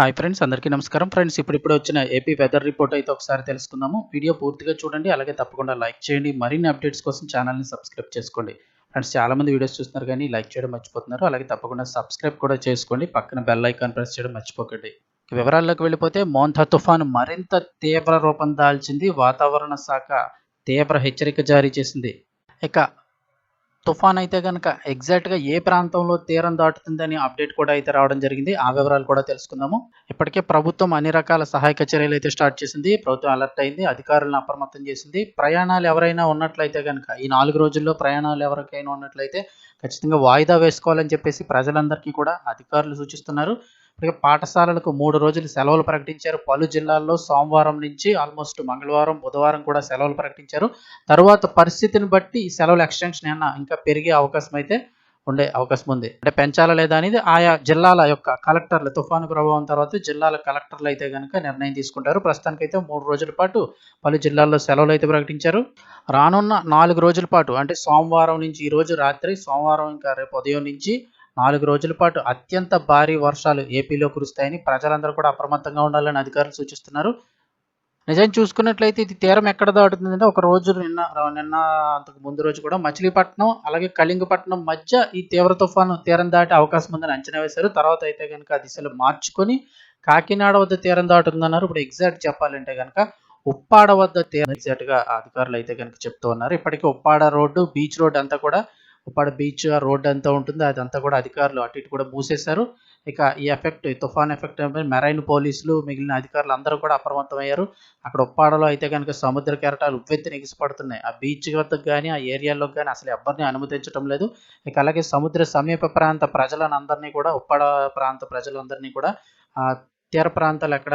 Hi friends అందరికీ నమస్కారం. Friends ఇప్పుడు ఇప్పుడు వచ్చిన ఏపీ వెదర్ రిపోర్ట్ అయితే ఒకసారి తెలుసుకుందాము. వీడియో పూర్తిగా చూడండి అలాగే తప్పకుండా లైక్ చేయండి. మరిన్ని అప్డేట్స్ కోసం ఛానల్ని సబ్స్క్రైబ్ చేసుకోండి. ఫ్రెండ్స్ చాలా మంది వీడియోస్ చూస్తున్నారు కానీ లైక్ చేయడం మర్చిపోతున్నారు. అలాగే తప్పకుండా సబ్స్క్రైబ్ కూడా చేసుకోండి. పక్కన బెల్ ఐకాన్ ప్రెస్ చేయడం మర్చిపోకండి. వివరాల్లోకి వెళ్ళిపోతే మోంథా తుఫాను మరింత తీవ్ర రూపం దాల్చింది. వాతావరణ శాఖ తీవ్ర హెచ్చరిక జారీ చేసింది. ఇక తుఫాన్ అయితే కనుక ఎగ్జాక్ట్గా ఏ ప్రాంతంలో తీరం దాటుతుందని అప్డేట్ కూడా అయితే రావడం జరిగింది. ఆ వివరాలు కూడా తెలుసుకుందాము. ఇప్పటికే ప్రభుత్వం అన్ని రకాల సహాయక చర్యలు అయితే స్టార్ట్ చేసింది. ప్రభుత్వం అలర్ట్ అయింది. అధికారులను అప్రమత్తం చేసింది. ప్రయాణాలు ఎవరైనా ఉన్నట్లయితే కనుక ఈ నాలుగు రోజుల్లో ప్రయాణాలు ఎవరికైనా ఉన్నట్లయితే ఖచ్చితంగా వాయిదా వేసుకోవాలని చెప్పేసి ప్రజలందరికీ కూడా అధికారులు సూచిస్తున్నారు. ఇక పాఠశాలలకు మూడు రోజులు సెలవులు ప్రకటించారు. పలు జిల్లాల్లో సోమవారం నుంచి ఆల్మోస్ట్ మంగళవారం బుధవారం కూడా సెలవులు ప్రకటించారు. తర్వాత పరిస్థితిని బట్టి ఈ సెలవుల ఎక్స్టెన్షన్ ఏమన్నా ఇంకా పెరిగే అవకాశం అయితే ఉండే అవకాశం ఉంది. అంటే పెంచాలా లేదా అనేది ఆయా జిల్లాల యొక్క కలెక్టర్లు తుఫాను ప్రభావం తర్వాత జిల్లాల కలెక్టర్లు అయితే కనుక నిర్ణయం తీసుకుంటారు. ప్రస్తుతానికైతే మూడు రోజుల పాటు పలు జిల్లాల్లో సెలవులు అయితే ప్రకటించారు. రానున్న నాలుగు రోజుల పాటు అంటే సోమవారం నుంచి ఈ రోజు రాత్రి సోమవారం ఇంకా రేపు ఉదయం నుంచి నాలుగు రోజుల పాటు అత్యంత భారీ వర్షాలు ఏపీలో కురుస్తాయని ప్రజలందరూ కూడా అప్రమత్తంగా ఉండాలని అధికారులు సూచిస్తున్నారు. నిజం చూసుకున్నట్లయితే ఇది తీరం ఎక్కడ దాటుతుందంటే ఒక రోజు నిన్న నిన్న అంతకు ముందు రోజు కూడా మచిలీపట్నం అలాగే కళింగపట్నం మధ్య ఈ తీవ్ర తుఫాను తీరం దాటే అవకాశం ఉందని అంచనా వేశారు. తర్వాత అయితే కనుక దిశలు మార్చుకొని కాకినాడ వద్ద తీరం దాటుతుందన్నారు. ఇప్పుడు ఎగ్జాక్ట్ చెప్పాలంటే కనుక ఉప్పాడ వద్ద తీరం ఎగ్జాక్ట్గా అధికారులు అయితే కనుక చెప్తూ ఉన్నారు. ఇప్పటికీ ఉప్పాడ రోడ్డు బీచ్ రోడ్డు అంతా కూడా ఉప్పాడ బీచ్ రోడ్ అంతా ఉంటుంది. అదంతా కూడా అధికారులు అటు ఇటు కూడా మూసేశారు. ఇక ఈ ఎఫెక్ట్ తుఫాన్ ఎఫెక్ట్ మెరైన్ పోలీసులు మిగిలిన అధికారులు అందరూ కూడా అప్రమత్తమయ్యారు. అక్కడ ఉప్పాడలో అయితే కనుక సముద్ర కెరటాలు ఉవ్వెత్తున ఎగిసిపడుతున్నాయి. ఆ బీచ్ వద్దకు కానీ ఆ ఏరియాలో కానీ అసలు ఎవరిని అనుమతించడం లేదు. ఇక అలాగే సముద్ర సమీప ప్రాంత ప్రజలను అందరినీ కూడా ఉప్పాడ ప్రాంత ప్రజలందరినీ కూడా తీర ప్రాంతాలు ఎక్కడ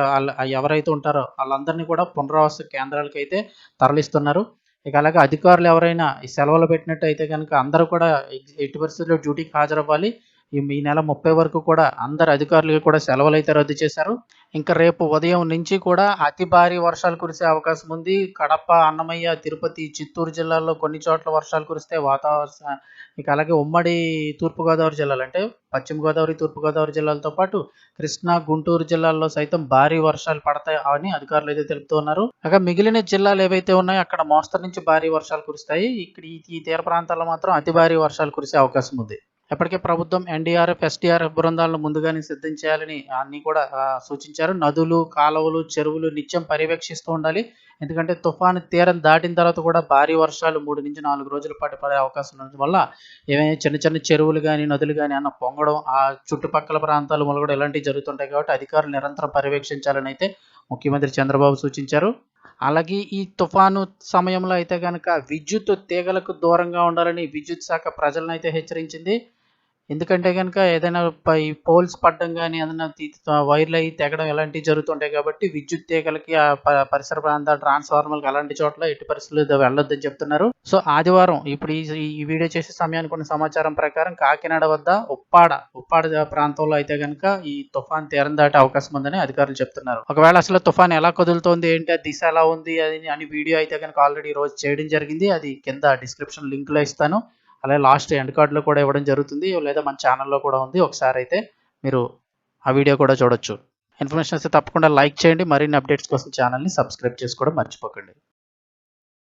ఎవరైతే ఉంటారో వాళ్ళందరినీ కూడా పునరావాస కేంద్రాలకు అయితే తరలిస్తున్నారు. ఇక అలాగే అధికారులు ఎవరైనా ఈ సెలవులు పెట్టినట్టు అయితే కనుక అందరూ కూడా ఎట్టి పరిస్థితుల్లో డ్యూటీకి హాజరవ్వాలి. ఈ నెల ముప్పై వరకు కూడా అందరు అధికారులకి కూడా సెలవులు అయితే రద్దు చేశారు. ఇంకా రేపు ఉదయం నుంచి కూడా అతి భారీ వర్షాలు కురిసే అవకాశం ఉంది. కడప అన్నమయ్య తిరుపతి చిత్తూరు జిల్లాల్లో కొన్ని చోట్ల వర్షాలు కురిస్తే వాతావరణ ఇక అలాగే ఉమ్మడి తూర్పుగోదావరి జిల్లాలు అంటే పశ్చిమ గోదావరి తూర్పుగోదావరి జిల్లాలతో పాటు కృష్ణా గుంటూరు జిల్లాల్లో సైతం భారీ వర్షాలు పడతాయి అని అధికారులు అయితే తెలుపుతూ ఉన్నారు. మిగిలిన జిల్లాలు ఏవైతే ఉన్నాయో అక్కడ మోస్తరు నుంచి భారీ వర్షాలు కురుస్తాయి. ఇక్కడ ఈ తీర ప్రాంతాల్లో మాత్రం అతి భారీ వర్షాలు కురిసే అవకాశం ఉంది. ఇప్పటికే ప్రభుత్వం ఎన్డీఆర్ఎఫ్ ఎస్డీఆర్ఎఫ్ బృందాలను ముందుగానే సిద్ధం చేయాలని అన్ని కూడా సూచించారు. నదులు కాలువలు చెరువులు నిత్యం పర్యవేక్షిస్తూ ఉండాలి. ఎందుకంటే తుఫాను తీరం దాటిన తర్వాత కూడా భారీ వర్షాలు మూడు నుంచి నాలుగు రోజుల పాటు పడే అవకాశం ఉండడం వల్ల ఏమైనా చిన్న చిన్న చెరువులు కానీ నదులు కానీ అన్న పొంగడం ఆ చుట్టుపక్కల ప్రాంతాలు మొలగడం ఇలాంటివి జరుగుతుంటాయి కాబట్టి అధికారులు నిరంతరం పర్యవేక్షించాలని అయితే ముఖ్యమంత్రి చంద్రబాబు సూచించారు. అలాగే ఈ తుఫాను సమయంలో అయితే కనుక విద్యుత్ తీగలకు దూరంగా ఉండాలని విద్యుత్ శాఖ ప్రజలను అయితే హెచ్చరించింది. ఎందుకంటే కనుక ఏదైనా ఈ పోల్స్ పడడం కానీ ఏదైనా వైర్లు అవి తెగడం ఇలాంటివి జరుగుతుంటాయి కాబట్టి విద్యుత్ తీగలకి ఆ పరిసర ప్రాంతాల ట్రాన్స్ఫార్మర్కి అలాంటి చోట్ల ఎట్టి పరిస్థితులు వెళ్ళొద్దని చెప్తున్నారు. సో ఆదివారం ఇప్పుడు ఈ వీడియో చేసే సమయానికి ఉన్న సమాచారం ప్రకారం కాకినాడ వద్ద ఉప్పాడ ఉప్పాడ ప్రాంతంలో అయితే కనుక ఈ తుఫాన్ తీరం దాటే అవకాశం ఉందని అధికారులు చెప్తున్నారు. ఒకవేళ అసలు తుఫాన్ ఎలా కదులుతోంది ఏంటి ఆ దిశ ఎలా ఉంది అది అని వీడియో అయితే కనుక ఆల్రెడీ రోజు చేయడం జరిగింది. అది కింద డిస్క్రిప్షన్ లింక్లో ఇస్తాను. అలాగే లాస్ట్ ఎండ్ కార్డ్లో కూడా ఇవ్వడం జరుగుతుంది. లేదా మన ఛానల్లో కూడా ఉంది. ఒకసారి అయితే మీరు ఆ వీడియో కూడా చూడొచ్చు. ఇన్ఫర్మేషన్ వస్తే తప్పకుండా లైక్ చేయండి. మరిన్ని అప్డేట్స్ కోసం ఛానల్ని సబ్స్క్రైబ్ చేసుకోవడం మర్చిపోకండి.